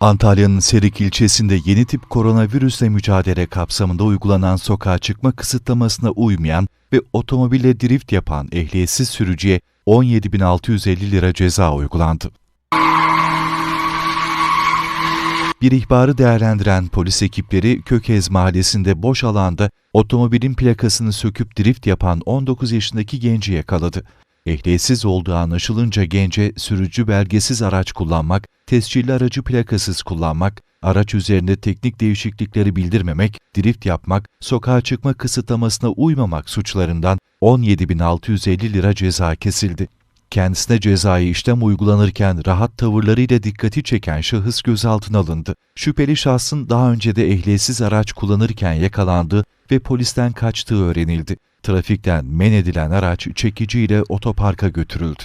Antalya'nın Serik ilçesinde yeni tip koronavirüsle mücadele kapsamında uygulanan sokağa çıkma kısıtlamasına uymayan ve otomobille drift yapan ehliyetsiz sürücüye 17.650 lira ceza uygulandı. Bir ihbarı değerlendiren polis ekipleri Kökez mahallesinde boş alanda otomobilin plakasını söküp drift yapan 19 yaşındaki genci yakaladı. Ehliyetsiz olduğu anlaşılınca gence sürücü belgesiz araç kullanmak, tescilli aracı plakasız kullanmak, araç üzerinde teknik değişiklikleri bildirmemek, drift yapmak, sokağa çıkma kısıtlamasına uymamak suçlarından 17.650 lira ceza kesildi. Kendisine cezai işlem uygulanırken rahat tavırlarıyla dikkati çeken şahıs gözaltına alındı. Şüpheli şahsın daha önce de ehliyetsiz araç kullanırken yakalandığı ve polisten kaçtığı öğrenildi. Trafikten men edilen araç çekiciyle otoparka götürüldü.